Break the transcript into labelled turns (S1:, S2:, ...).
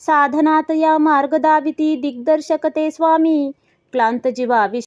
S1: साधनात या मार्ग दाविती दिग्दर्शक ते स्वामी क्लांतजीवा विश्व